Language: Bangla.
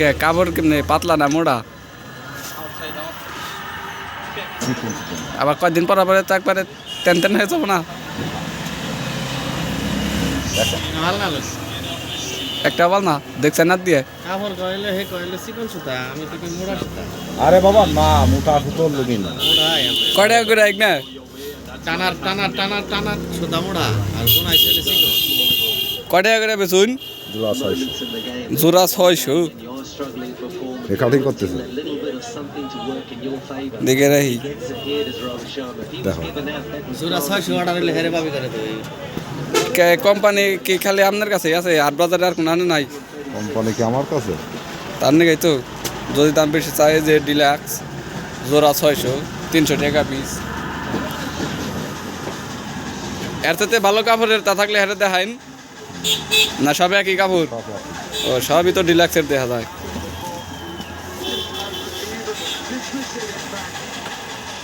কে? কাপড় কেমনে? পাতলা না মোড়া? আবার কয়েকদিন পর পরে তো একবারে টেন টেন হয়ে যাব না? ভালো না লাগছে একটা বল না দেখছেন না দিয়ে? আরে বাবা না মোটা সুতোর লোকই না। কয়টা করে এক না? টানার টানার টানার টানার সুতা মোড়া আর কোন কয়টা করে বেচুন? জোড়া ছয়শো। জোড়া ছয়শো? কাটিং করতেছে। দেখে রাখি। দেখো। জোড়া ছয়শো অর্ডার হইলে হেরে পাবি করে তুই কে কোম্পানি কি খালি আপনার কাছে আছে? হাট বাজারে আর কোনো নাই? কোম্পানি কি আমার কাছে? তার নাকি তো। যদি দাম বেশি চাই যে ডিলাক্স জোড়া ছয়শো তিনশো টাকা পিস এর থেকে ভালো কাপড়ের তা থাকলে হেরে দেখাইন। না সবে একই কাপড়? ও সবই তো ডিলাক্সের দেখা যায়।